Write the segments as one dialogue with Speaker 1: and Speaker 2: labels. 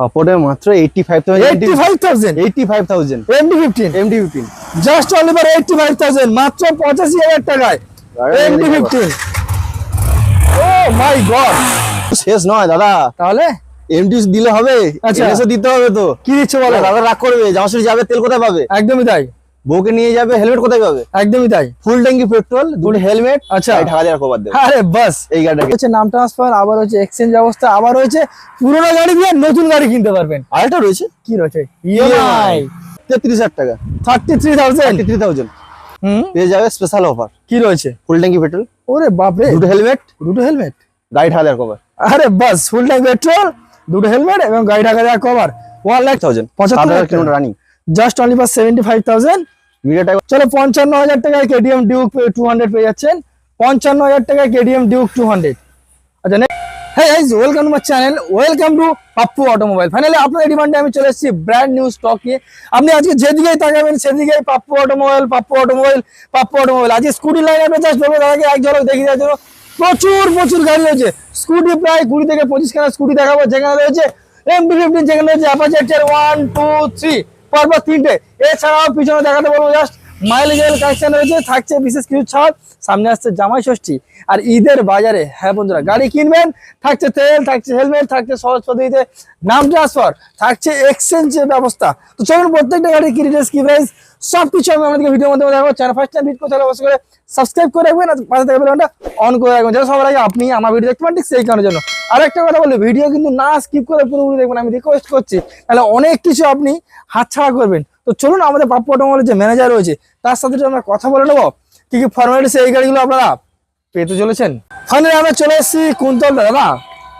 Speaker 1: পাপড়ে মাত্র eighty five thousand
Speaker 2: eighty five thousand
Speaker 1: eighty five thousand
Speaker 2: MD fifteen
Speaker 1: MD fifteen
Speaker 2: just only for eighty মাত্র পঁচাশি হাজার টাকায়। MD fifteen oh my god
Speaker 1: শেষ নয় দাদা।
Speaker 2: তাহলে?
Speaker 1: এমডি দিলে হবে
Speaker 2: আচ্ছা।
Speaker 1: এনএসও দিতে হবে তো।
Speaker 2: কি দিচ্ছে বলো?
Speaker 1: দাদা রাগ করবে জামাশুরি যাবে তেল কোথায় পাবে?
Speaker 2: একদমই তাই।
Speaker 1: বউকে নিয়ে যাবে হেলমেট কোথায় পাবে?
Speaker 2: একদমই তাই।
Speaker 1: ফুল ট্যাঙ্কি পেট্রোল দুটো হেলমেট
Speaker 2: আচ্ছা।
Speaker 1: ঢাকা দেওয়ার কভার দেবে।
Speaker 2: আরে বাস।
Speaker 1: এই গাড়িটাকে
Speaker 2: হচ্ছে নাম ট্রান্সফার আবার হচ্ছে এক্সচেঞ্জ ব্যবস্থা আবার হচ্ছে পুরোনো গাড়ি দিয়ে নতুন গাড়ি কিনতে পারবেন।
Speaker 1: আরেকটা রয়েছে?
Speaker 2: কি রয়েছে? ইএমআই
Speaker 1: তেত্রিশ হাজার টাকা।
Speaker 2: Thirty three thousand
Speaker 1: three thousand
Speaker 2: hmm.
Speaker 1: পেয়ে যাবে স্পেশাল অফার
Speaker 2: কি রয়েছে?
Speaker 1: ফুল ট্যাঙ্কি পেট্রোল
Speaker 2: ওরে বাপরে।
Speaker 1: দুটো হেলমেট
Speaker 2: দুটো হেলমেট
Speaker 1: গাড়ি ঢাকা দেওয়ার কভার
Speaker 2: আরে বাস ফুল ট্যাঙ্ক পেট্রোল দুটো হেলমেট এবং গাড়ি ঢাকা দেওয়া কভার ওয়ান লাখ
Speaker 1: থাউজেন্ড
Speaker 2: পঁচাত্তর
Speaker 1: পঁচাত্তর
Speaker 2: হাজার
Speaker 1: kilometre running
Speaker 2: just only for seventy five thousand চলো পঞ্চান্ন হাজার টাকায় কেটিএম ডিউক টু হান্ড্রেড পেয়ে যাচ্ছেন। পঞ্চান্ন হাজার টাকায় কেডিএম ডিউক টু হান্ড্রেড আচ্ছা হ্যাঁ guys welcome to my channel welcome to Pappu automobile finally আপনাদের ডিমান্ডে আমি চলে এসেছি ব্র্যান্ড নিউ স্টক নিয়ে। আপনি আজকে যেদিকেই তাকাবেন সেদিকেই Pappu automobile Pappu automobile Pappu automobile আজকে স্কুটি লাইন আপে জাস্ট বলব দাদাকে এক ঝলক দেখিয়ে দেওয়ার জন্য প্রচুর প্রচুর গাড়ি রয়েছে। স্কুটি প্রায় কুড়ি থেকে পঁচিশ খানা স্কুটি দেখাবো যেখানে রয়েছে ফিফটিন যেখানে রয়েছে অ্যাপাচের ওয়ান টু থ্রি পরপর তিনটে। এছাড়াও পিছনে দেখাতে বলব জাস্ট মাইলেজের কালেকশন রয়েছে, থাকছে বিশেষ কিছু ছাড়, সামনে আসছে জামাই ষষ্ঠী। আর ঈদের বাজারে হ্যাঁ বন্ধুরা, গাড়ি কিনবেন, থাকছে তেল, থাকছে হেলমেট থাকছে সহজ পদ্ধতিতে নাম ট্রান্সফার থাকছে এক্সচেঞ্জের ব্যবস্থা। তো চলুন, প্রত্যেকটা গাড়ির কি ডিটেলস কি প্রাইস সব কিছু আমি আমাদেরকে ভিডিওর মধ্যে দেখাবো। চ্যানেল ফার্স্ট টাইম ভিডিও করতে হলে অবশ্যই করে সাবস্ক্রাইব করে রাখবেন, আর পাশে থেকে বেলনটা অন করে রাখবেন যাতে সবার আগে আপনি আমার ভিডিও দেখতে পান, ঠিক সেই কারণের জন্য। আর একটা কথা বলি ভিডিও কিন্তু না স্কিপ করে পুরোপুরি দেখবেন, আমি রিকোয়েস্ট করছি। তাহলে অনেক কিছু আপনি হাতছাড়া করবেন। তো চলুন, আমাদের পাপ্পু যে ম্যানেজার রয়েছে তার সাথে আমরা কথা বলে নেব কি কি ফর্মালিটিস এই গাড়িগুলো আপনারা পেতে চলেছেন? ফাইনালি আমরা চলে এসেছি কুন্তল দাদা।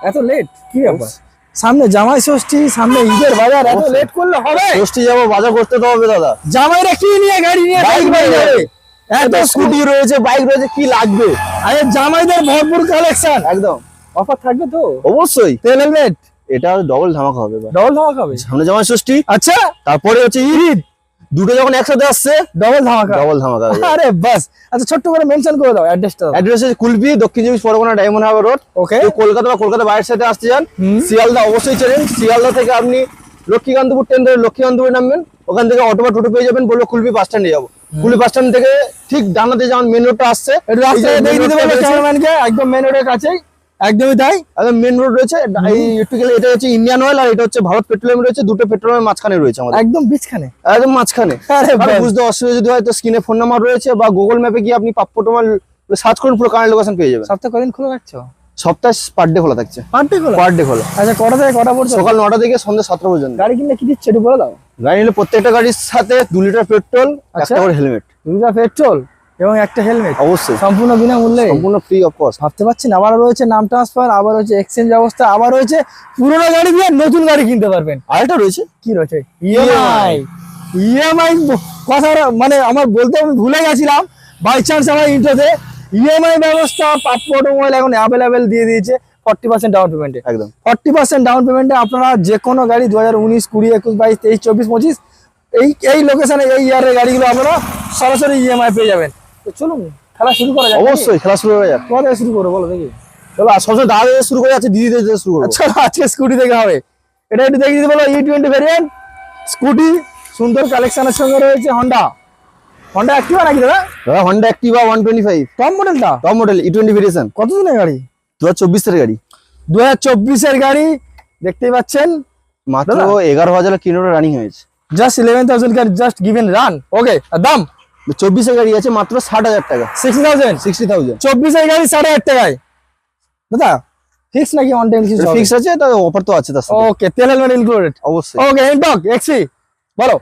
Speaker 2: এত লেট কি ব্যাপার? সামনে জামাই ষষ্ঠী সামনে ঈদের বাজার এত লেট করলে হবে?
Speaker 1: ষষ্ঠী যাব বাজার করতে তো হবে দাদা।
Speaker 2: জামাইরা কি নিয়ে গাড়ি নিয়ে
Speaker 1: বাইক
Speaker 2: বাইক
Speaker 1: নিয়ে
Speaker 2: যাবে। এত
Speaker 1: স্কুটি রয়েছে বাইক রয়েছে কি লাগবে?
Speaker 2: আরে জামাইদের ভরপুর কালেকশন
Speaker 1: একদম।
Speaker 2: অফার থাকবে তো?
Speaker 1: অবশ্যই।
Speaker 2: তেল হেলমেট
Speaker 1: এটা ডবল ধামাকা হবে।
Speaker 2: ডবল ধামাকা হবে?
Speaker 1: সামনে জামাই ষষ্ঠী
Speaker 2: আচ্ছা।
Speaker 1: তারপরে হচ্ছে ঈদ। দুটো যখন একসাথে আসছে
Speaker 2: ডবল ধামাকা।
Speaker 1: ডবল ধামাকা
Speaker 2: আরে বাস আচ্ছা ছোট্ট করে মেনশন করে দাও অ্যাড্রেসটা
Speaker 1: অ্যাড্রেস হচ্ছে Kulpi Dakshin Chabbish Pargana Diamond Harbour road.
Speaker 2: Okay
Speaker 1: Kolkata বা কলকাতা বাইরের সাথে আসতে চান
Speaker 2: হুম।
Speaker 1: শিয়ালদা অবশ্যই চেনেন। শিয়ালদা থেকে আপনি লক্ষ্মীকান্তপুর ট্রেন ধরে লক্ষ্মীকান্তপুরে নামবেন। ওখান থেকে অটো বা টোটো পেয়ে যাবেন বলল কুলপি বাস স্ট্যান্ডে যাব। কুলপি বাস স্ট্যান্ড থেকে ঠিক ডানাতে যেমন মেন রোডটা আসছে
Speaker 2: বলব একদম মেন রোডের কাছেই। একদমই তাই।
Speaker 1: একদম মেন রোড রয়েছে। এই একটু গেলে এটা হচ্ছে ইন্ডিয়ান অয়েল আর এটা হচ্ছে ভারত পেট্রোলিয়াম রয়েছে। দুটো পেট্রোলিয়ামের মাঝখানে রয়েছে আমাদের।
Speaker 2: একদম বিচখানে
Speaker 1: একদম মাঝখানে। বুঝতে অসুবিধা যদি হয় তো স্ক্রিনে ফোন নাম্বার রয়েছে বা গুগল ম্যাপে গিয়ে আপনি পাপ্পটোমাল সার্চ করুন পুরো কারেন্ট লোকেশন পেয়ে যাবেন।
Speaker 2: সপ্তাহে কদিন খোলা রাখছো?
Speaker 1: সপ্তাহে পার ডে খোলা থাকছে।
Speaker 2: পার্টি খোলা?
Speaker 1: পার ডে খোলা।
Speaker 2: আচ্ছা কটা থেকে কটা পড়ছো
Speaker 1: সকাল নটা থেকে সন্ধ্যা সাতটা পর্যন্ত।
Speaker 2: গাড়ি কিনলে কি দিচ্ছে একটু বলে দাও।
Speaker 1: গাড়ি নিলে প্রত্যেকটা গাড়ির সাথে দু লিটার পেট্রোল
Speaker 2: আচ্ছা।
Speaker 1: একটা করে হেলমেট
Speaker 2: দুটা পেট্রোল এবং একটা হেলমেট
Speaker 1: অবশ্যই।
Speaker 2: সম্পূর্ণ বিনামূল্যে।
Speaker 1: সম্পূর্ণ ফ্রি অফ কস্ট
Speaker 2: ভাবতে পারছেন? আবার রয়েছে নাম ট্রান্সফার আবার রয়েছে এক্সচেঞ্জ ব্যবস্থা আবার রয়েছে পুরোনো গাড়ি দিয়ে নতুন গাড়ি কিনতে পারবেন।
Speaker 1: আরেকটা রয়েছে?
Speaker 2: কি রয়েছে? ইএমআই ইএমআই কথা মানে আমার বলতে আমি ভুলে গেছিলাম। বাই চান্স আমার ইন্টারতে ইএমআই ব্যবস্থা পাপ্পু অটোমোবাইল এখন অ্যাভেলেবেল দিয়ে দিয়েছে ফর্টি পার্সেন্ট ডাউন পেমেন্টে
Speaker 1: একদম।
Speaker 2: ফর্টি পার্সেন্ট ডাউন পেমেন্টে আপনারা যে কোনো গাড়ি দু হাজার উনিশ কুড়ি একুশ বাইশ তেইশ চব্বিশ পঁচিশ এই এই লোকেশনে এই ইয়ারের গাড়িগুলো আপনারা সরাসরি ইএমআই পেয়ে যাবেন। তো চলুন খেলা শুরু করা যাক
Speaker 1: অবশ্যই খেলা শুরু হয়ে যাক।
Speaker 2: কোথা থেকে শুরু করব বলো দেখি।
Speaker 1: চলো সবসময় দাদা শুরু করে যাচ্ছে দিদি শুরু করব।
Speaker 2: আচ্ছা আজকে স্কুটি থেকে হবে। এটা একটু দেখিয়ে দিতে বলো ই টোয়েন্টি ভ্যারিয়েন্ট স্কুটি সুন্দর কালেকশনের সঙ্গে রয়েছে হন্ডা হন্ডা অ্যাক্টিভা নাকি দাদা?
Speaker 1: দাদা Honda Activa one twenty five
Speaker 2: top মডেলটা
Speaker 1: top model E twenty variation
Speaker 2: কত দিনের গাড়ি?
Speaker 1: দু হাজার চব্বিশের গাড়ি।
Speaker 2: দু হাজার চব্বিশের গাড়ি দেখতেই পাচ্ছেন।
Speaker 1: মাত্র। এগারো হাজার কিলোমিটার রানিং হয়েছে।
Speaker 2: Just eleven thousand just given run okay দাম?
Speaker 1: চব্বিশের গাড়ি আছে মাত্র ষাট হাজার টাকা।
Speaker 2: সিক্সটি থাউজেন্ড
Speaker 1: সিক্সটি থাউজেন্ড
Speaker 2: চব্বিশের গাড়ি সাড়ে আট টাকায়? দাদা ফিক্স নাকি অন টাইম কিছু
Speaker 1: ফিক্স আছে তার অফার তো আছে তার
Speaker 2: ওকে তেল হেলমেট ইনক্লুডেড
Speaker 1: অবশ্যই।
Speaker 2: ওকে এনটক এক্সপি বলো।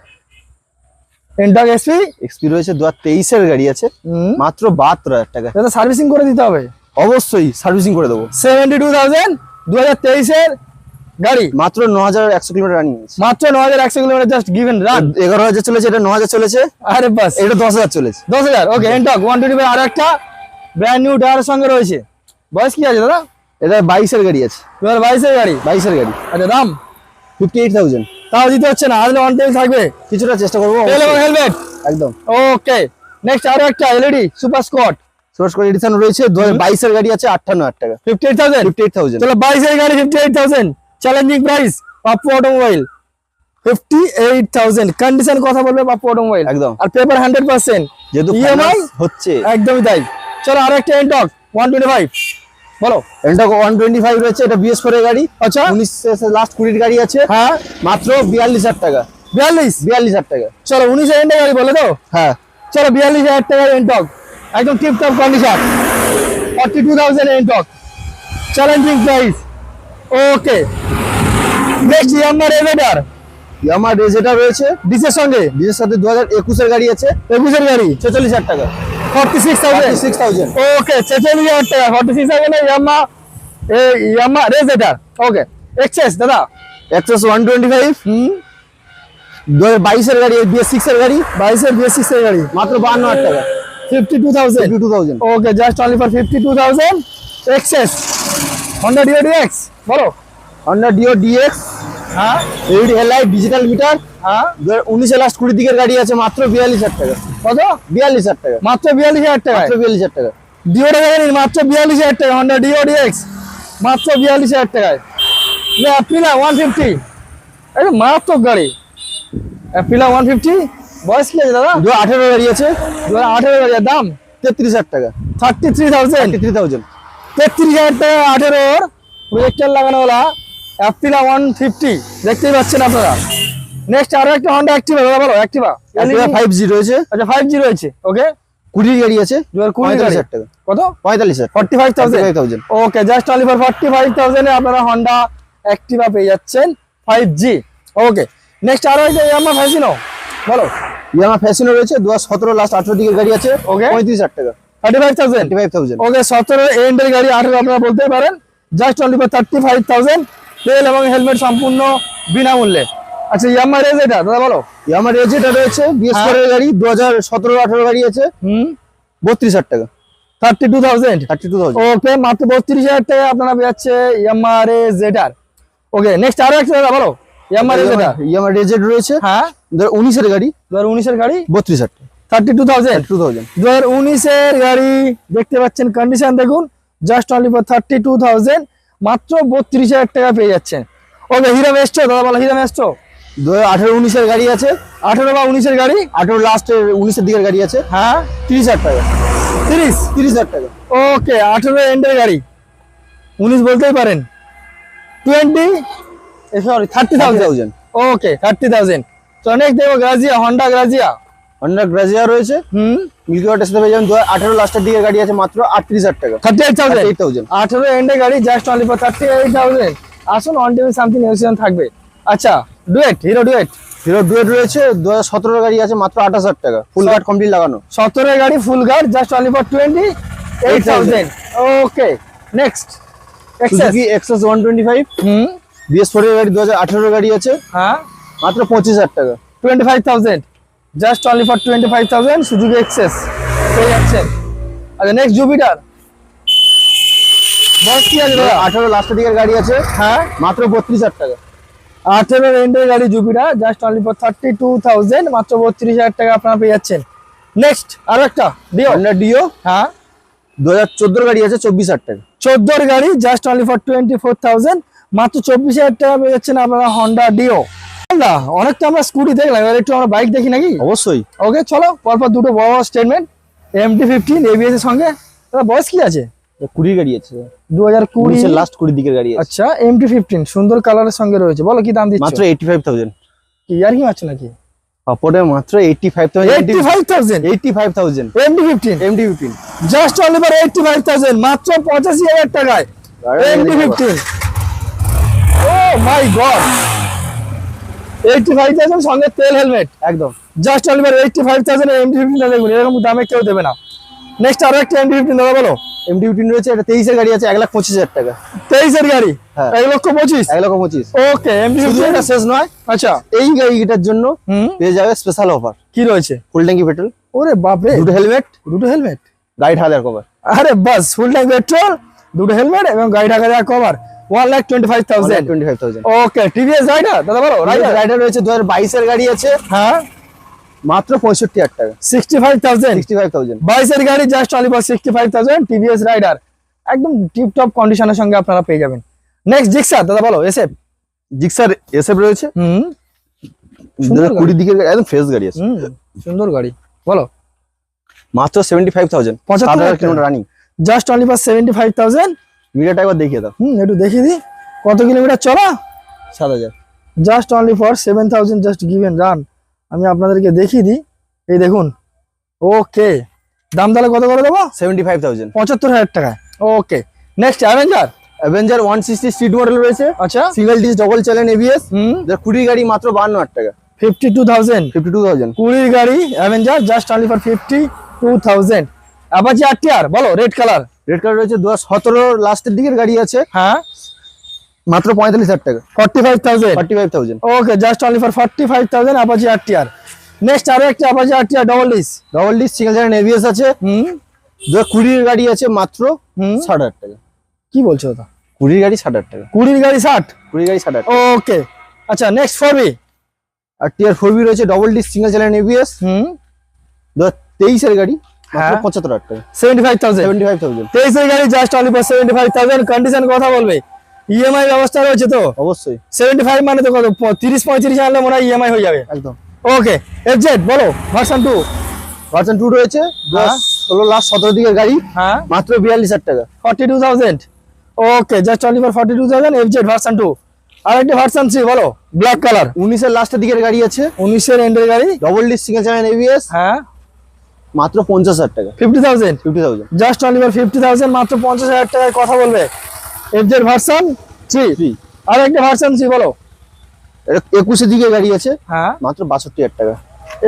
Speaker 2: এনটক এক্সপি
Speaker 1: এক্সপি রয়েছে দু হাজার গাড়ি আছে। মাত্র বাহাত্তর হাজার টাকা।
Speaker 2: দাদা সার্ভিসিং করে দিতে হবে?
Speaker 1: অবশ্যই সার্ভিসিং করে দেবো।
Speaker 2: সেভেন্টি টু থাউজেন্ড দু হাজার তেইশের গাড়ি?
Speaker 1: মাত্র ন হাজার একশো কিলোমিটার রানিং
Speaker 2: মাত্র ন হাজার একশো কিলোমিটার জাস্ট গিভেন রান
Speaker 1: এগারো হাজার চলেছে এটা ন হাজার চলেছে।
Speaker 2: আরে বাস।
Speaker 1: এটা দশ হাজার চলেছে।
Speaker 2: দশ হাজার ওকে এনটক ওয়ান টোয়েন্টি আর একটা ব্র্যান্ড নিউ টায়ারের সঙ্গে রয়েছে। বয়স কি আছে দাদা?
Speaker 1: এটা বাইশের গাড়ি আছে।
Speaker 2: দু হাজার বাইশের গাড়ি?
Speaker 1: বাইশের গাড়ি।
Speaker 2: আচ্ছা দাম?
Speaker 1: ফিফটি এইট থাউজেন্ড
Speaker 2: তাও দিতে হচ্ছে না আসলে অন টাইম থাকবে।
Speaker 1: কিছুটা চেষ্টা করব
Speaker 2: হেলমেট
Speaker 1: একদম।
Speaker 2: ওকে নেক্সট আরও একটা এলইডি সুপার স্কট
Speaker 1: সোর্স করে এডিশন রয়েছে দু হাজার বাইশের গাড়ি আছে আটান্ন হাজার টাকা।
Speaker 2: Fifty eight thousand
Speaker 1: fifty eight thousand
Speaker 2: বাইশের গাড়ি fifty eight thousand challenging price Pappu automobile fifty eight thousand condition কথা বলবে পাপ্পু অটোমোবাইল
Speaker 1: একদম।
Speaker 2: আর পেপার হান্ড্রেড পার্সেন্ট
Speaker 1: যেহেতু finance হচ্ছে।
Speaker 2: একদমই তাই। চলো আর একটা এনটক ওয়ান টোয়েন্টি ফাইভ বলো।
Speaker 1: এটা ওয়ান টোয়েন্টি ফাইভ রয়েছে এটা বিএস ফোর এর গাড়ি।
Speaker 2: আচ্ছা।
Speaker 1: উনিশ লাস্ট কুড়ির গাড়ি আছে।
Speaker 2: হ্যাঁ।
Speaker 1: মাত্র বিয়াল্লিশ হাজার টাকা।
Speaker 2: বিয়াল্লিশ?
Speaker 1: বিয়াল্লিশ হাজার টাকা।
Speaker 2: চলো উনিশ হাজার গাড়ি বলে তো
Speaker 1: হ্যাঁ।
Speaker 2: চলো বিয়াল্লিশ হাজার টাকার এনটক একদম tip top condition forty two thousand Ntorq challenging price okay. Next ইয়ামার এভেটার
Speaker 1: আমার রেজেটা রয়েছে।
Speaker 2: ডিসের সঙ্গে?
Speaker 1: ডিজের সাথে দু হাজার একুশের গাড়ি আছে।
Speaker 2: একুশের গাড়ি?
Speaker 1: ছেচল্লিশ হাজার টাকা।
Speaker 2: Forty six thousand?
Speaker 1: Six thousand.
Speaker 2: Okay ছেচল্লিশ হাজার টাকা। Forty six thousand Yamaha Yamaha রেজেটার okay Access দাদা?
Speaker 1: Access one twenty five.
Speaker 2: হুম।
Speaker 1: দু হাজার বাইশের গাড়ি বিএস সিক্স এর গাড়ি।
Speaker 2: বাইশের বিএস এর গাড়ি।
Speaker 1: মাত্র বাহান্ন হাজার টাকা।
Speaker 2: Fifty two thousand.
Speaker 1: Two thousand.
Speaker 2: Okay just only for fifty two thousand Access Honda Dio DX বলো।
Speaker 1: হন্ডা ডিও ডিএক্স
Speaker 2: হ্যাঁ।
Speaker 1: ডিজিটাল মিটার
Speaker 2: হ্যাঁ।
Speaker 1: দু হাজার উনিশের লাস্ট কুড়ি দিকের গাড়ি আছে মাত্র বিয়াল্লিশ হাজার টাকা।
Speaker 2: কত?
Speaker 1: বিয়াল্লিশ হাজার টাকা।
Speaker 2: মাত্র বিয়াল্লিশ হাজার টাকা
Speaker 1: মাত্র বিয়াল্লিশ হাজার টাকা।
Speaker 2: ডিও টাকা মাত্র বিয়াল্লিশ হাজার টাকা হন্ডা ডিও ডিএক্স মাত্র বিয়াল্লিশ হাজার টাকায়। অ্যাপিলা ওয়ান ফিফটি এই মারাত্মক গাড়ি। অ্যাপিলা ওয়ান ফিফটি বয়স কি আছে দাদা?
Speaker 1: দু আঠেরো গাড়ি আছে।
Speaker 2: দু আঠেরো গাড়ির দাম?
Speaker 1: তেত্রিশ হাজার টাকা।
Speaker 2: Thirty three thousand
Speaker 1: three thousand
Speaker 2: তেত্রিশ হাজার টাকা আঠেরোর প্রজেক্টার লাগানো ওলা অ্যাপিলা ওয়ান ফিফটি দেখতেই পাচ্ছেন আপনারা। নেক্সট আরও একটা হন্ডা অ্যাক্টিভা দাদা বলো অ্যাক্টিভা
Speaker 1: ফাইভ জি রয়েছে।
Speaker 2: আচ্ছা ফাইভ জি রয়েছে ওকে
Speaker 1: কুড়ির গাড়ি আছে
Speaker 2: দু হাজার কুড়ি গাড়ি।
Speaker 1: টাকা।
Speaker 2: কত?
Speaker 1: পঁয়তাল্লিশ
Speaker 2: forty five thousand okay just only for forty five থাউজেন্ডে আপনারা হন্ডা অ্যাক্টিভা পেয়ে যাচ্ছেন ফাইভ জি ওকে নেক্সট আরও একটা ইয়ামা ফ্যাসিনো বলো।
Speaker 1: ইয়ামা ফ্যাশনও রয়েছে দু হাজার সতেরো লাস্ট আঠেরো দিকের গাড়ি আছে
Speaker 2: Okay.
Speaker 1: পঁয়ত্রিশ হাজার টাকা।
Speaker 2: Thirty five thousand
Speaker 1: thirty five thousand
Speaker 2: okay সতেরো এন্ডের গাড়ি আঠেরো আপনারা বলতে পারেন। Just only for thirty five thousand তেল এবং হেলমেট সম্পূর্ণ বিনামূল্যে। আচ্ছা ইয়ামা রেজ এটা দাদা বলো।
Speaker 1: ইয়ামা রেজেটা রয়েছে বিএস
Speaker 2: হ্যাঁ।
Speaker 1: ফোর গাড়ি দু হাজার সতেরো আঠেরো গাড়ি আছে।
Speaker 2: হুম।
Speaker 1: বত্রিশ হাজার টাকা।
Speaker 2: Thirty two thousand
Speaker 1: thirty two thousand
Speaker 2: okay মাত্র বত্রিশ হাজার টাকা আপনারা পেয়েছে ইয়ামা রেজ এটার ওকে নেক্সট আরও একটা দাদা বলো। ইয়ামা রেজ এটা
Speaker 1: ইয়ামা রেজেট রয়েছে।
Speaker 2: হ্যাঁ।
Speaker 1: দু হাজার উনিশের গাড়ি।
Speaker 2: দু হাজার উনিশের গাড়ি?
Speaker 1: বত্রিশ হাজার টাকা।
Speaker 2: Thirty two thousand
Speaker 1: two thousand
Speaker 2: দু হাজার উনিশের গাড়ি দেখতে পাচ্ছেন কন্ডিশন দেখুন। Just only for thirty two thousand মাত্র বত্রিশ হাজার টাকা পেয়ে যাচ্ছেন। ওকে হিরো মেস্টো দাদা বলো হিরো মেস্টো।
Speaker 1: দু হাজার আঠেরো উনিশের গাড়ি আছে।
Speaker 2: আঠেরো বা উনিশের গাড়ি?
Speaker 1: আঠেরো লাস্টের উনিশের দিকের গাড়ি আছে।
Speaker 2: হ্যাঁ।
Speaker 1: তিরিশ হাজার টাকা।
Speaker 2: তিরিশ?
Speaker 1: তিরিশ হাজার টাকা।
Speaker 2: ওকে আঠেরো এন্ডের গাড়ি। উনিশ বলতেই পারেন। Twenty sorry thirty thousand okay thirty thousand তো অনেক দেখো Grazia Honda Grazia
Speaker 1: Honda Grazia রয়েছে।
Speaker 2: হুম।
Speaker 1: মিল্কি ওয়াটার সাথে পেয়ে যাবেন দু হাজার আঠেরো লাস্টের দিকের গাড়ি আছে মাত্র আটত্রিশ হাজার টাকা।
Speaker 2: Thirty eight thousand
Speaker 1: eight thousand
Speaker 2: আঠেরো এন্ডে গাড়ি just only for thirty eight thousand আসুন অন টিভি সামথিং নেগোসিয়েশন থাকবে। আচ্ছা Duet Hero Duet
Speaker 1: Hero Duet রয়েছে দু হাজার সতেরো গাড়ি আছে মাত্র আঠাশ হাজার টাকা। ফুল গার্ড কমপ্লিট লাগানো।
Speaker 2: সতেরো গাড়ি full guard just only for twenty eight thousand okay next
Speaker 1: Suzuki Access one twenty five
Speaker 2: hmm
Speaker 1: BS four এর গাড়ি দু হাজার আঠেরো গাড়ি আছে।
Speaker 2: হ্যাঁ।
Speaker 1: মাত্র পঁচিশ হাজার টাকা।
Speaker 2: Twenty five thousand just only for twenty five thousand সুযোগ এক্সেস পেয়ে যাচ্ছেন আচ্ছা নেক্সট জুপিটার বস কি আছে দাদা?
Speaker 1: আঠেরো লাস্টের দিকের গাড়ি আছে।
Speaker 2: হ্যাঁ।
Speaker 1: মাত্র বত্রিশ হাজার টাকা।
Speaker 2: আঠেরো রেন্টের গাড়ি Jupiter just only for thirty two thousand মাত্র বত্রিশ হাজার টাকা আপনারা পেয়ে যাচ্ছেন। নেক্সট আরও একটা ডিও
Speaker 1: ডিও
Speaker 2: হ্যাঁ।
Speaker 1: দু হাজার চোদ্দোর গাড়ি আছে চব্বিশ হাজার টাকা।
Speaker 2: চোদ্দোর গাড়ি just only for twenty four thousand মাত্র চব্বিশ হাজার টাকা পেয়ে যাচ্ছেন আপনারা হন্ডা ডিও না অনেকটা আমরা স্কুটি দেখলাম এবার একটু আমরা বাইক দেখি নাকি?
Speaker 1: অবশ্যই।
Speaker 2: ওকে চলো পরপর দুটো বড় বড় স্টেটমেন্ট এমটি ফিফটিন এবিএস এর সঙ্গে। দাদা বয়স কি আছে?
Speaker 1: কুড়ির গাড়ি আছে।
Speaker 2: দু হাজার কুড়ি
Speaker 1: লাস্ট কুড়ি দিকের গাড়ি আছে।
Speaker 2: আচ্ছা এমটি ফিফটিন সুন্দর কালারের সঙ্গে রয়েছে। বলো কি দাম দিচ্ছ?
Speaker 1: মাত্র এইটি ফাইভ থাউজেন্ড
Speaker 2: কি আর কি মারছো নাকি?
Speaker 1: পাপড়ে মাত্র eighty five
Speaker 2: eighty
Speaker 1: thousand
Speaker 2: five thousand
Speaker 1: eighty five thousand
Speaker 2: MT fifteen
Speaker 1: MD fifteen
Speaker 2: just only for eighty five thousand মাত্র পঁচাশি হাজার টাকায়। MT fifteen oh my god eighty five thousand সঙ্গে তেল হেলমেট
Speaker 1: একদম।
Speaker 2: Just only for eighty five thousand MT fifteen দেখুন এরকম দামে কেউ দেবে না। নেক্সট আরও একটা এমটি ফিফটিন দাদা বলো?
Speaker 1: এমডি ফিফটিন রয়েছে এটা তেইশের গাড়ি আছে এক লাখ পঁচিশ হাজার টাকা।
Speaker 2: তেইশের গাড়ি?
Speaker 1: হ্যাঁ।
Speaker 2: এক লক্ষ পঁচিশ?
Speaker 1: এক লক্ষ পঁচিশ।
Speaker 2: ওকে
Speaker 1: শুধু
Speaker 2: ফিফটিন
Speaker 1: শেষ নয়
Speaker 2: আচ্ছা।
Speaker 1: এই গাড়িটার জন্য পেয়ে যাবে স্পেশাল অফার
Speaker 2: কি রয়েছে?
Speaker 1: ফুল ট্যাঙ্কি পেট্রোল।
Speaker 2: ওরে বাপরে।
Speaker 1: দুটো হেলমেট।
Speaker 2: দুটো হেলমেট?
Speaker 1: গাড়ি ঢালার কভার
Speaker 2: আরে বাস ফুল ট্যাঙ্ক পেট্রোল দুটো হেলমেট এবং গাড়ি Dhaka cover 1 lakh
Speaker 1: 25000 25000
Speaker 2: okay TVS Raider দাদা বলো রাইডার
Speaker 1: রাইডার রয়েছে 2022 এর গাড়ি আছে।
Speaker 2: হ্যাঁ।
Speaker 1: মাত্র 65000 টাকা। 65000 65000 22
Speaker 2: এর গাড়ি just only for 65000 TVS Raider একদম টিপ কন্ডিশনের সঙ্গে আপনারা পেয়ে যাবেন। নেক্সট দাদা বলো এসএফ
Speaker 1: জিক্সার এসএফ রয়েছে।
Speaker 2: হুম। সুন্দর
Speaker 1: 20 দিকের গাড়ি আছে।
Speaker 2: সুন্দর গাড়ি। বলো।
Speaker 1: মাত্র 75000
Speaker 2: 75000
Speaker 1: kilometre running
Speaker 2: just only five thousand
Speaker 1: ভিডিওটা একবার দেখিয়ে দাও।
Speaker 2: হুম একটু দেখিয়ে দিই। কত কিলোমিটার চলা?
Speaker 1: সাত হাজার।
Speaker 2: Just only for seven thousand just given run আমি আপনাদেরকে দেখিয়ে দিই। এই দেখুন। ওকে দাম তাহলে কত করে দেবো?
Speaker 1: সেভেন্টি ফাইভ থাউজেন্ড
Speaker 2: পঁচাত্তর হাজার টাকায়। Okay next Avenger
Speaker 1: Avenger one sixty street model রয়েছে।
Speaker 2: আচ্ছা।
Speaker 1: Single disc double channel ABS
Speaker 2: hmm.
Speaker 1: কুড়ি গাড়ি মাত্র বান্ন হাজার টাকা।
Speaker 2: Fifty two thousand
Speaker 1: fifty two thousand
Speaker 2: কুড়ির গাড়ি Avenger just only for fifty two thousand আবার যে আর বলো রেড কালার
Speaker 1: রেড কালার রয়েছে দু হাজার সতেরো লাস্টের দিকের গাড়ি আছে।
Speaker 2: হ্যাঁ।
Speaker 1: মাত্র পঁয়তাল্লিশ হাজার টাকা।
Speaker 2: Forty five thousand
Speaker 1: forty five thousand
Speaker 2: okay just only for forty five thousand Apache R T R next আরও একটা Apache R T R double disc
Speaker 1: double disc single channel ABS আছে।
Speaker 2: হুম।
Speaker 1: দু কুড়ির গাড়ি আছে মাত্র
Speaker 2: হুম।
Speaker 1: ষাট হাজার টাকা।
Speaker 2: কি বলছো ওটা?
Speaker 1: কুড়ির গাড়ি ষাট হাজার টাকা।
Speaker 2: কুড়ির গাড়ি ষাট?
Speaker 1: কুড়ির গাড়ি ষাট হাজার
Speaker 2: ওকে আচ্ছা next four B
Speaker 1: R TR four B রয়েছে double disc single channel ABS
Speaker 2: hmm.
Speaker 1: দু হাজার তেইশের গাড়ি। পঁচাত্তর হাজার টাকা।
Speaker 2: Seventy five thousand
Speaker 1: seventy five thousand
Speaker 2: তেইশের গাড়ি just only for seventy five thousand condition কথা বলবে। ইএমআই ব্যবস্থা রয়েছে তো?
Speaker 1: অবশ্যই।
Speaker 2: সেভেন্টি ফাইভ মানে তো কত? তিরিশ পঁয়ত্রিশ আনলে মনে হয় ইএমআই হয়ে যাবে।
Speaker 1: একদম।
Speaker 2: ওকে এফ জেড বলো ভার্সন টু
Speaker 1: ভার্সন টু রয়েছে
Speaker 2: হ্যাঁ।
Speaker 1: ষোলো লাস্ট সতেরো দিকের গাড়ি
Speaker 2: হ্যাঁ।
Speaker 1: মাত্র বিয়াল্লিশ হাজার টাকা।
Speaker 2: Forty two thousand okay just only for forty two thousand F Z version two আর একটা ভার্সন থ্রি বলো ব্ল্যাক কালার
Speaker 1: উনিশের লাস্টের দিকের গাড়ি আছে।
Speaker 2: উনিশের এন্ডের গাড়ি।
Speaker 1: Double disc single channel ABS
Speaker 2: হ্যাঁ।
Speaker 1: মাত্র পঞ্চাশ হাজার টাকা।
Speaker 2: Fifty thousand?
Speaker 1: Fifty thousand.
Speaker 2: Just only for fifty thousand মাত্র পঞ্চাশ হাজার টাকায় কথা বলবে। F Z version three
Speaker 1: three
Speaker 2: আর একটা ভার্সন থ্রি বলো।
Speaker 1: একুশের দিকে গাড়ি আছে
Speaker 2: হ্যাঁ।
Speaker 1: মাত্র বাষট্টি হাজার টাকা।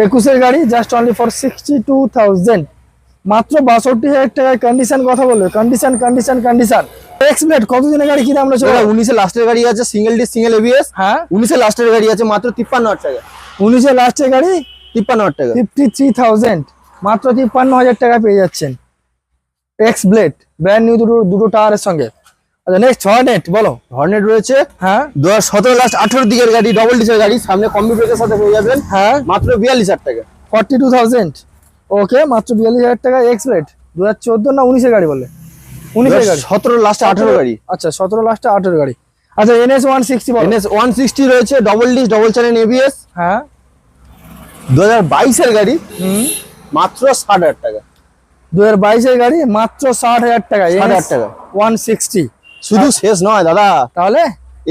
Speaker 2: একুশের গাড়ি just only for sixty two thousand মাত্র বাষট্টি হাজার টাকায় কন্ডিশন কথা বলবে। Condition condition condition X plate কতদিনের গাড়ি কি দাম রয়েছে বলো?
Speaker 1: উনিশের লাস্টের গাড়ি আছে সিঙ্গেল ডিস সিঙ্গেল এবিএস
Speaker 2: হ্যাঁ।
Speaker 1: উনিশের লাস্টের গাড়ি আছে মাত্র তিপ্পান্ন হাজার টাকা।
Speaker 2: উনিশের লাস্টের গাড়ি?
Speaker 1: তিপ্পান্ন হাজার টাকা।
Speaker 2: ফিফটি থ্রি থাউজেন্ড মাত্র তিপ্পান্ন হাজার টাকা পেয়ে যাচ্ছেন। এক্স ব্লেড ব্র্যান্ড নিউ দুটো দুটো টাওয়ারের সঙ্গে। আচ্ছা নেক্সট হর্নেট বলো।
Speaker 1: হর্নেট রয়েছে।
Speaker 2: হ্যাঁ।
Speaker 1: দু হাজার সতেরো লাস্ট আঠেরো দিকের গাড়ি ডবল ডিসের গাড়ি। সামনে ব্রেকের সাথে পেয়ে যাবেন।
Speaker 2: হ্যাঁ।
Speaker 1: মাত্র বিয়াল্লিশ হাজার টাকা।
Speaker 2: ফর্টি টু থাউজেন্ড ওকে মাত্র বিয়াল্লিশ হাজার টাকা এক্স ব্লেড দু হাজার চোদ্দ না উনিশের গাড়ি বললে উনিশের গাড়ি।
Speaker 1: সতেরো লাস্টে আঠেরো গাড়ি।
Speaker 2: আচ্ছা সতেরো লাস্টে আঠেরো গাড়ি। আচ্ছা এনএস ওয়ান সিক্সটি বলো।
Speaker 1: এনএস ওয়ান সিক্সটি রয়েছে double disc double channel ABS
Speaker 2: হ্যাঁ।
Speaker 1: দু হাজার বাইশের গাড়ি।
Speaker 2: হুম।
Speaker 1: মাত্র ষাট হাজার টাকা।
Speaker 2: দু হাজার বাইশের গাড়ি মাত্র ষাট হাজার টাকা।
Speaker 1: 60,000 টাকা।
Speaker 2: One sixty.
Speaker 1: শুধু শেষ নয় দাদা।
Speaker 2: তাহলে?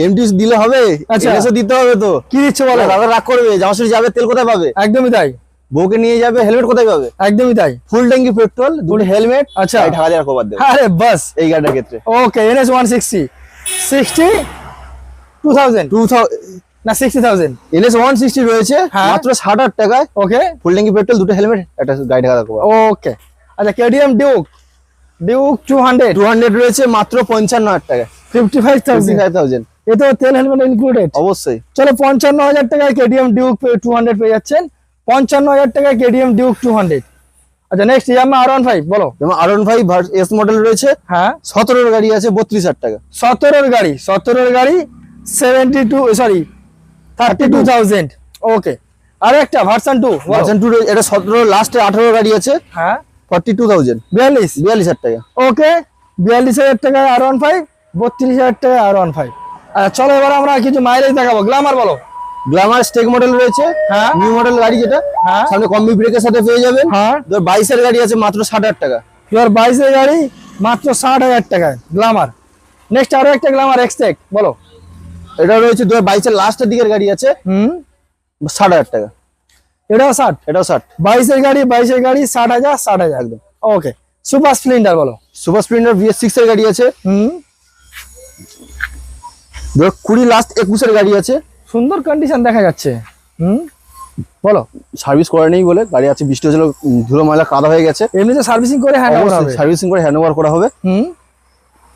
Speaker 1: এমটি দিলে হবে।
Speaker 2: আচ্ছা।
Speaker 1: দিতে হবে তো।
Speaker 2: কি দিচ্ছে বলো?
Speaker 1: দাদা রাগ করবে। জামাশুরি যাবে তেল কোথায় পাবে?
Speaker 2: একদমই তাই।
Speaker 1: বউকে নিয়ে যাবে হেলমেট কোথায় পাবে?
Speaker 2: একদমি তাই।
Speaker 1: ফুল ট্যাঙ্কি পেট্রোল দুটো হেলমেট
Speaker 2: আচ্ছা।
Speaker 1: ঢাকা দেওয়ার কভার দেবে।
Speaker 2: আরে বাস।
Speaker 1: এই গাড়িটার ক্ষেত্রে।
Speaker 2: Okay NS one sixty sixty two thousand
Speaker 1: two
Speaker 2: না sixty thousand
Speaker 1: NS one sixty রয়েছে
Speaker 2: হ্যাঁ।
Speaker 1: মাত্র ষাট হাজার টাকায়।
Speaker 2: ওকে
Speaker 1: ফুল ট্যাঙ্কি পেট্রোল দুটো হেলমেট একটা গাড়ি ঢাকা দেওয়ার কভার
Speaker 2: ওকে আচ্ছা KTM Duke Duke two hundred
Speaker 1: two hundred রয়েছে মাত্র পঞ্চান্ন হাজার টাকা
Speaker 2: fifty five
Speaker 1: fifty
Speaker 2: thousand
Speaker 1: five thousand
Speaker 2: এতে তেল হেলমেট ইনক্লুডেড
Speaker 1: অবশ্যই।
Speaker 2: চলো পঞ্চান্ন হাজার টাকায় কেডিএম ডিউক টু হান্ড্রেড পেয়ে যাচ্ছেন। পঞ্চান্ন হাজার টাকায় কেডিএম ডিউক টু হান্ড্রেড আচ্ছা next Yamaha R one five বলো।
Speaker 1: R one five S model রয়েছে।
Speaker 2: হ্যাঁ।
Speaker 1: সতেরোর গাড়ি আছে বত্রিশ হাজার টাকা।
Speaker 2: সতেরোর গাড়ি সতেরোর গাড়ি seventy two sorry thirty two thousand okay আর একটা ভার্সন টু
Speaker 1: ভার্সন টু এটা সতেরো লাস্টে আঠারো গাড়ি আছে।
Speaker 2: হ্যাঁ।
Speaker 1: ফর্টি টু থাউজেন্ড
Speaker 2: বিয়াল্লিশ।
Speaker 1: বিয়াল্লিশ হাজার টাকা।
Speaker 2: ওকে বিয়াল্লিশ হাজার টাকায় আর ওয়ান ফাইভ বত্রিশ হাজার টাকায় আর ওয়ান ফাইভ চলো এবার আমরা কিছু মাইলেজ দেখাবো। গ্লামার বলো।
Speaker 1: গ্লামার স্টেক মডেল রয়েছে।
Speaker 2: হ্যাঁ।
Speaker 1: নিউ মডেল গাড়ি যেটা।
Speaker 2: হ্যাঁ।
Speaker 1: সামনে কম্বি ব্রেকের সাথে পেয়ে যাবেন।
Speaker 2: হ্যাঁ।
Speaker 1: বাইশের গাড়ি আছে মাত্র ষাট হাজার টাকা।
Speaker 2: হাজার বাইশের গাড়ি মাত্র ষাট হাজার টাকায়। গ্লামার নেক্সট আরও একটা গ্লামার এক্সটেক বলো।
Speaker 1: এটা রয়েছে দু বাইশের লাস্টের দিকের গাড়ি আছে।
Speaker 2: হুম।
Speaker 1: ষাট হাজার টাকা।
Speaker 2: এটাও ষাট?
Speaker 1: এটাও ষাট।
Speaker 2: বাইশের গাড়ি বাইশের গাড়ি ষাট হাজার ষাট হাজার। একদম। ওকে সুপার স্প্লেন্ডার বলো।
Speaker 1: সুপার স্প্লেন্ডার বিএস সিক্স এর গাড়ি আছে।
Speaker 2: হুম।
Speaker 1: কুড়ি লাস্ট একুশের গাড়ি আছে।
Speaker 2: সুন্দর কন্ডিশন দেখা যাচ্ছে। হুম। বলো।
Speaker 1: সার্ভিস করে নেই বলে গাড়ি আছে বৃষ্টি হয়েছিল ধুলো ময়লা কাদা হয়ে গেছে।
Speaker 2: এমনিতে সার্ভিসিং করে হ্যান্ড
Speaker 1: সার্ভিসিং করে হ্যান্ড ওভার করা হবে।
Speaker 2: হুম।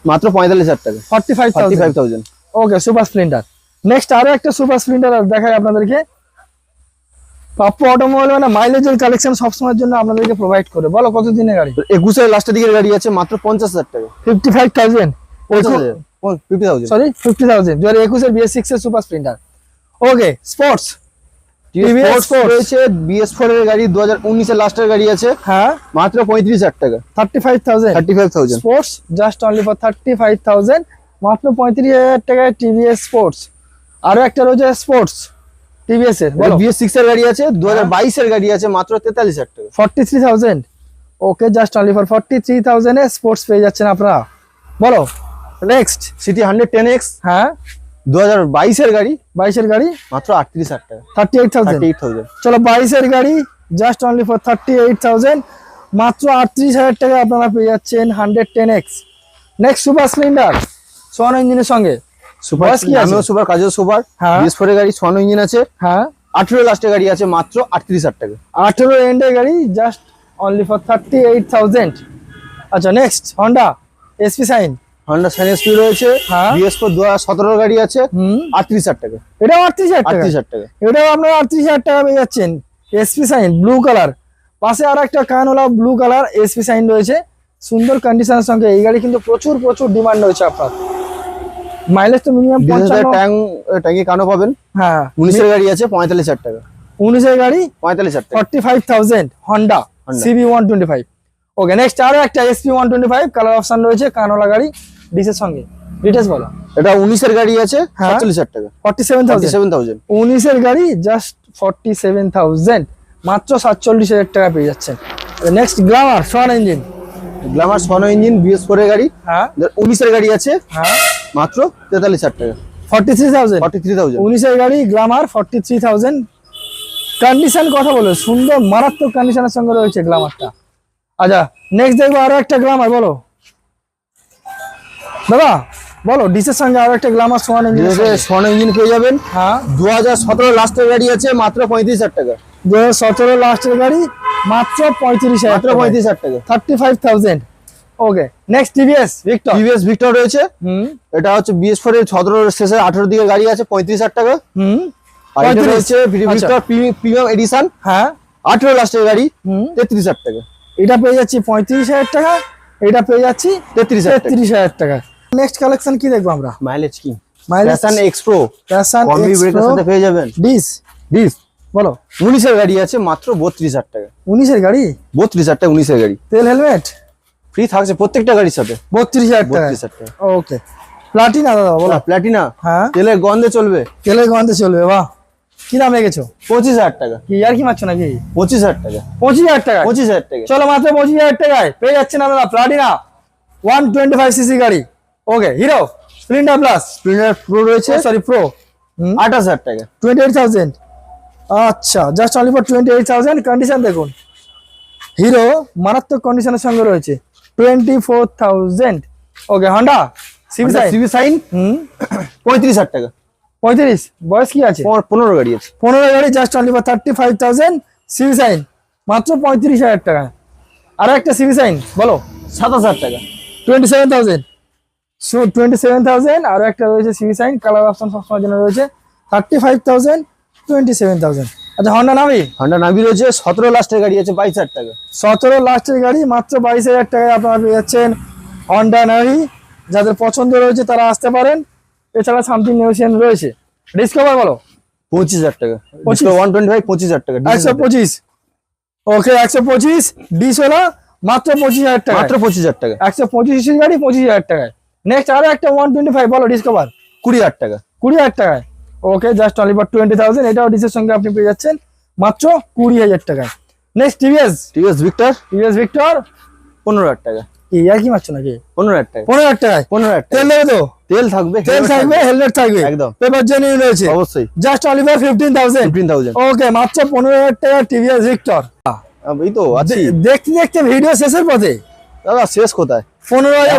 Speaker 1: মাত্র পঁয়তাল্লিশ হাজার টাকা।
Speaker 2: Forty five
Speaker 1: thousand
Speaker 2: okay super Splendor next আরও একটা সুপার স্প্লেন্ডার দেখাই আপনাদেরকে। পাপ্পু অটোমোবাইল মানে মাইলেজের কালেকশন সবসময়ের জন্য আপনাদেরকে প্রোভাইড করে। বলো কত দিনের গাড়ি?
Speaker 1: একুশের লাস্টের দিকের গাড়ি আছে মাত্র পঞ্চাশ হাজার টাকা।
Speaker 2: Fifty five thousand
Speaker 1: fifty thousand
Speaker 2: sorry fifty thousand দু হাজার একুশের বিএস সিক্স এর সুপার স্প্লেন্ডার ওকে স্পোর্টস
Speaker 1: রয়েছে বিএস ফোর এর গাড়ি দু হাজার উনিশের লাস্টের গাড়ি আছে
Speaker 2: হ্যাঁ।
Speaker 1: মাত্র পঁয়ত্রিশ হাজার টাকা।
Speaker 2: Thirty five thousand
Speaker 1: thirty five thousand
Speaker 2: sports just only for thirty five thousand মাত্র পঁয়ত্রিশ হাজার টাকায় টিভিএস স্পোর্টস আরও একটা রয়েছে স্পোর্টস টিভিএস এর
Speaker 1: বিএস সিক্স এর গাড়ি আছে দু হাজার বাইশের গাড়ি আছে মাত্র তেতাল্লিশ হাজার টাকা।
Speaker 2: Forty three thousand okay just only for forty three থাউজেন্ডে sports পেয়ে যাচ্ছেন আপনারা। বলো। Next
Speaker 1: CT hundred ten X
Speaker 2: হ্যাঁ।
Speaker 1: দু হাজার বাইশের গাড়ি
Speaker 2: বাইশের গাড়ি?
Speaker 1: মাত্র আটত্রিশ হাজার টাকা।
Speaker 2: Thirty eight thousand
Speaker 1: eight thousand
Speaker 2: চলো বাইশের গাড়ি just only for thirty eight thousand মাত্র আটত্রিশ হাজার টাকা আপনারা পেয়ে যাচ্ছেন hundred ten X next super Splendor Schwann ইঞ্জিনের সঙ্গে।
Speaker 1: সুপার আমিও সুপার কাজেও সুপার।
Speaker 2: হ্যাঁ।
Speaker 1: বিএস গাড়ি ছয় ইঞ্জিন আছে।
Speaker 2: হ্যাঁ।
Speaker 1: আঠেরো লাস্টের গাড়ি আছে মাত্র আটত্রিশ হাজার টাকা।
Speaker 2: আঠেরো এন্ডের গাড়ি just only for thirty eight thousand আচ্ছা next Honda SP Shine
Speaker 1: Honda Shine SP রয়েছে।
Speaker 2: হ্যাঁ।
Speaker 1: বিএস ফোর দু হাজার সতেরো গাড়ি আছে
Speaker 2: হুম।
Speaker 1: আটত্রিশ হাজার টাকা।
Speaker 2: এটাও আটত্রিশ হাজার টাকা?
Speaker 1: আটত্রিশ হাজার টাকা।
Speaker 2: এটাও আপনারা আটত্রিশ হাজার টাকা পেয়ে যাচ্ছেন। এসপি সাইন ব্লু কালার পাশে আর একটা কানওয়ালা ব্লু কালার এসপি সাইন রয়েছে। সুন্দর কন্ডিশনের সঙ্গে এই গাড়ি কিন্তু প্রচুর প্রচুর ডিমান্ড রয়েছে আপনার। মাইলেজ তো মিনিমাম
Speaker 1: বিশ হাজার
Speaker 2: পঞ্চান্ন
Speaker 1: ট্যাং ট্যাঙ্কি কানো পাবেন।
Speaker 2: হ্যাঁ।
Speaker 1: উনিশের গাড়ি আছে পঁয়তাল্লিশ হাজার টাকা।
Speaker 2: উনিশের গাড়ি
Speaker 1: পঁয়তাল্লিশ হাজার টাকা।
Speaker 2: Forty five thousand Honda
Speaker 1: Honda।
Speaker 2: CB one twenty five okay next আরও একটা SP one twenty five colour option রয়েছে কানওয়ালা গাড়ি ডিসের সঙ্গে। ডিটেলস বলো।
Speaker 1: এটা উনিশের গাড়ি আছে
Speaker 2: হ্যাঁ।
Speaker 1: সাতচল্লিশ হাজার টাকা।
Speaker 2: Forty seven
Speaker 1: thirty
Speaker 2: thousand
Speaker 1: seven thousand
Speaker 2: উনিশের গাড়ি জাস্ট ফর্টি সেভেন থাউজেন্ড মাত্র সাতচল্লিশ হাজার টাকা পেয়ে যাচ্ছেন। নেক্সট গ্লামার সোয়ান ইঞ্জিন
Speaker 1: গ্ল্যামার সনো ইঞ্জিন বিএস ফোর এর গাড়ি।
Speaker 2: হ্যাঁ।
Speaker 1: উনিশের গাড়ি আছে।
Speaker 2: হ্যাঁ।
Speaker 1: মাত্র তেতাল্লিশ হাজার টাকা।
Speaker 2: Forty three thousand.
Speaker 1: Forty three thousand.
Speaker 2: উনিশের গাড়ি Glamour forty three thousand. Condition কথা বলো সুন্দর মারাত্মক কন্ডিশনের সঙ্গে রয়েছে গ্লামারটা আচ্ছা নেক্সট দেখব আরও একটা গ্লামার বলো। দাদা বলো ডিসের সঙ্গে আরও একটা গ্লামার সোয়ান ইঞ্জিন
Speaker 1: সনো ইঞ্জিন পেয়ে যাবেন।
Speaker 2: হ্যাঁ।
Speaker 1: দু হাজার সতেরো লাস্টের গাড়ি আছে মাত্র পঁয়ত্রিশ হাজার টাকা।
Speaker 2: দু হাজার সতেরো লাস্টের গাড়ি মাত্র পঁয়ত্রিশ হাজার
Speaker 1: মাত্র পঁয়ত্রিশ হাজার টাকা।
Speaker 2: Thirty five thousand okay next TVS Victor
Speaker 1: TVS Victor রয়েছে।
Speaker 2: হুম।
Speaker 1: এটা হচ্ছে বিএস ফোর এর সতেরো শেষে আঠারো দিকে গাড়ি আছে পঁয়ত্রিশ হাজার টাকা।
Speaker 2: হুম।
Speaker 1: আর এটা রয়েছে। ভিক্টর প্রিমিয়াম এডিশন
Speaker 2: হ্যাঁ।
Speaker 1: আঠারো লাস্টের গাড়ি
Speaker 2: হুম।
Speaker 1: তেত্রিশ হাজার টাকা।
Speaker 2: এটা পেয়ে যাচ্ছি পঁয়ত্রিশ হাজার টাকা এটা পেয়ে যাচ্ছি
Speaker 1: তেত্রিশ হাজার টাকা।
Speaker 2: হাজার টাকা। নেক্সট কালেকশন কি দেখব আমরা?
Speaker 1: মাইলেজ কি?
Speaker 2: Mileage
Speaker 1: Passion Xpro
Speaker 2: Passion
Speaker 1: combi ব্রেকের সাথে পেয়ে যাবেন।
Speaker 2: ডিস
Speaker 1: বিশ
Speaker 2: বলো।
Speaker 1: উনিশের গাড়ি আছে মাত্র বত্রিশ হাজার টাকা।
Speaker 2: উনিশের গাড়ি?
Speaker 1: বত্রিশ হাজার টাকা উনিশের গাড়ি।
Speaker 2: তেল হেলমেট?
Speaker 1: ফ্রি থাকছে প্রত্যেকটা গাড়ির সাথে।
Speaker 2: বত্রিশ হাজার
Speaker 1: বত্রিশ হাজার
Speaker 2: ওকে প্লাটিনা দাদা বলো।
Speaker 1: প্ল্যাটিনা
Speaker 2: হ্যাঁ?
Speaker 1: তেলের গন্ধে চলবে।
Speaker 2: তেলের গন্ধে চলবে বাহ। কি দাম রেখেছো
Speaker 1: পঁচিশ হাজার টাকা।
Speaker 2: কি আর কি মারছো নাকি?
Speaker 1: পঁচিশ হাজার টাকা।
Speaker 2: পঁচিশ হাজার টাকা
Speaker 1: পঁচিশ হাজার টাকা।
Speaker 2: চলো মাত্র পঁচিশ হাজার টাকায়। পেয়ে যাচ্ছেন আপনারা Platina one twenty five CC গাড়ি। Okay Hero Splendor plus
Speaker 1: Splendor Pro রয়েছে।
Speaker 2: সরি প্রো
Speaker 1: আঠাশ হাজার টাকা।
Speaker 2: টোয়েন্টি এইট থাউজেন্ড আচ্ছা just only for twenty eight thousand condition দেখুন। হিরো মারাত্মক কন্ডিশনের সঙ্গে রয়েছে। Twenty four thousand okay Honda CB Shine
Speaker 1: পঁয়ত্রিশ হাজার টাকা।
Speaker 2: পঁয়ত্রিশ। বয়স কি আছে?
Speaker 1: পনেরো- গাড়ি আছে।
Speaker 2: পনেরো গাড়ি just only for thirty five thousand CB Shine মাত্র পঁয়ত্রিশ হাজার টাকা। আরও একটা সিবি সাইন বলো।
Speaker 1: সাতাশ হাজার টাকা।
Speaker 2: Twenty seven thousand so twenty seven thousand আরও একটা রয়েছে সিবি সাইন কালার অপশন সবসময় জন্য রয়েছে। Thirty five thousand twenty seven thousand আচ্ছা হন্ডা নামি?
Speaker 1: হন্ডা নাভি রয়েছে সতেরো লাস্টের গাড়ি আছে বাইশ হাজার টাকা।
Speaker 2: সতেরো লাস্টের গাড়ি মাত্র বাইশ হাজার টাকায় আপনারা পেয়ে যাচ্ছেন হন্ডা নাভি যাদের পছন্দ রয়েছে তারা আসতে পারেন। এছাড়া সামথিং নেগোসিয়েশন রয়েছে। ডিসকভার বলো।
Speaker 1: পঁচিশ হাজার টাকা? ওয়ান টোয়েন্টি ফাইভ পঁচিশ হাজার টাকা।
Speaker 2: একশো পঁচিশ। ওকে একশো পঁচিশ। ডিস হলো মাত্র পঁচিশ হাজার টাকা
Speaker 1: মাত্র পঁচিশ হাজার টাকা।
Speaker 2: একশো পঁচিশ গাড়ি পঁচিশ হাজার টাকায়। নেক্সট আরও একটা ওয়ান টোয়েন্টি ফাইভ বলো ডিসকভার
Speaker 1: কুড়ি হাজার টাকা।
Speaker 2: কুড়ি হাজার টাকায়। Okay just only for twenty thousand এটাও ডিসের সঙ্গে আপনি পেয়ে যাচ্ছেন মাত্র কুড়ি হাজার টাকায় next TVS
Speaker 1: TVS Victor
Speaker 2: TVS Victor
Speaker 1: পনেরো হাজার টাকা।
Speaker 2: কি আর কি মারছো নাকি?
Speaker 1: পনেরো হাজার টাকা।
Speaker 2: পনেরো হাজার টাকায়?
Speaker 1: পনেরো হাজার
Speaker 2: তেল দেবে তো?
Speaker 1: তেল থাকবে
Speaker 2: তেল থাকবে হেলমেট থাকবে।
Speaker 1: একদম।
Speaker 2: পেপার জেনে রয়েছে।
Speaker 1: অবশ্যই।
Speaker 2: Just only for fifteen thousand
Speaker 1: fifteen thousand
Speaker 2: okay মাত্র পনেরো হাজার টাকা টিভিএস ভিক্টর
Speaker 1: এই তো আছি।
Speaker 2: দেখতে দেখতে ভিডিও শেষের পথে।
Speaker 1: দাদা শেষ কোথায়?
Speaker 2: পনেরো হাজার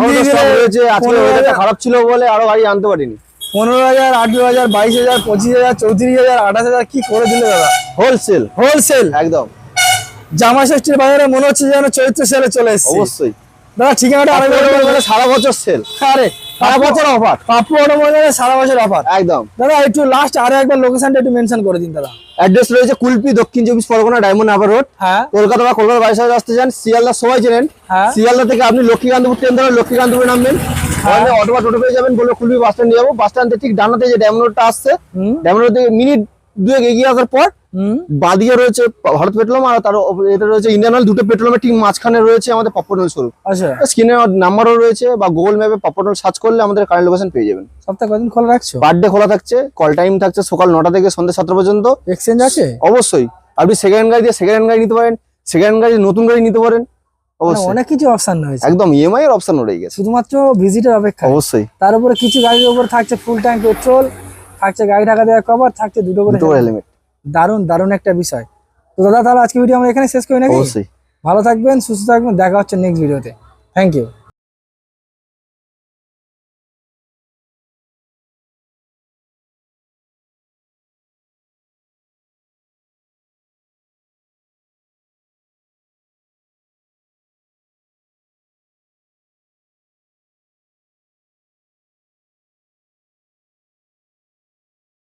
Speaker 1: আজকে খারাপ ছিল বলে আরও গাড়ি আনতে পারিনি।
Speaker 2: পনেরো হাজার আঠেরো হাজার বাইশ হাজার পঁচিশ হাজার চৌত্রিশ হাজার আঠাশ হাজার কি করে দিলে দাদা?
Speaker 1: হোলসেল
Speaker 2: হোলসেল
Speaker 1: একদম।
Speaker 2: জামা ষষ্ঠীর বাজারে মনে হচ্ছে যেন চৈত্র সেলে চলে এসেছে।
Speaker 1: অবশ্যই।
Speaker 2: দাদা ঠিকানাটা আরেকবার
Speaker 1: সারা বছর সেল
Speaker 2: আরে
Speaker 1: সারা বছর অফার।
Speaker 2: পাপ্পু অটোমোবাইলের সারা বছর অফার।
Speaker 1: একদম।
Speaker 2: দাদা একটু লাস্ট আরও একবার লোকেশনটা একটু মেনশন করে দিন দাদা।
Speaker 1: অ্যাড্রেস রয়েছে কুলপি দক্ষিণ চব্বিশ পরগনা ডায়মন্ড হারবার রোড
Speaker 2: হ্যাঁ।
Speaker 1: কলকাতা বা কলকাতা বাইশ আসতে চান শিয়ালদা সবাই চেনেন।
Speaker 2: হ্যাঁ।
Speaker 1: শিয়ালদা থেকে আপনি লক্ষ্মীকান্তপুর ট্রেন ধরে লক্ষ্মীকান্তপুরে নামবেন। ওখানে অটো বা টোটো পেয়ে যাবেন বলে কুলপি বাস স্ট্যান্ড যাব। বাস স্ট্যান্ডে ঠিক ডানাতে যে ডায়মন্ড রোডটা আসছে রোড থেকে মিনিট দুয়েক এগিয়ে আসার পর বাদিয়ে রয়েছে ভারত পেট্রোলিয়াম আর তার এটা রয়েছে ইন্ডিয়ান অয়েল দুটো পেট্রোলিয়ামের ঠিক মাঝখানে রয়েছে আমাদের পপনল শোরুম
Speaker 2: আচ্ছা।
Speaker 1: স্ক্রিনে নাম্বারও রয়েছে বা গুগল ম্যাপে পপনল সার্চ করলে আমাদের কারেন্ট লোকেশন পেয়ে যাবেন।
Speaker 2: সপ্তাহে কদিন খোলা রাখছো?
Speaker 1: পার ডে খোলা থাকছে কল টাইম থাকছে সকাল নটা থেকে সন্ধ্যে সাতটা পর্যন্ত।
Speaker 2: এক্সচেঞ্জ আছে?
Speaker 1: অবশ্যই। আপনি সেকেন্ড গাড়ি দিয়ে সেকেন্ড গাড়ি নিতে পারেন সেকেন্ড গাড়ি নতুন গাড়ি নিতে পারেন।
Speaker 2: অনেক কিছু অপশন রয়েছে।
Speaker 1: একদম ইএমআই এর অপশন রয়ে গেছে।
Speaker 2: শুধুমাত্র ভিজিটের অপেক্ষা
Speaker 1: অবশ্যই।
Speaker 2: তার উপরে কিছু গাড়ির উপর থাকছে ফুল ট্যাঙ্ক পেট্রোল থাকছে গাড়ি ঢাকা দেওয়া কভার থাকছে দুটো করে
Speaker 1: হেলমেট
Speaker 2: দারুণ দারুণ একটা বিষয়। তো দাদা তাহলে আজকে ভিডিও আমরা এখানে শেষ করি নাকি?
Speaker 1: অবশ্যই।
Speaker 2: ভালো থাকবেন সুস্থ থাকবেন দেখা হচ্ছে নেক্সট ভিডিওতে থ্যাংক ইউ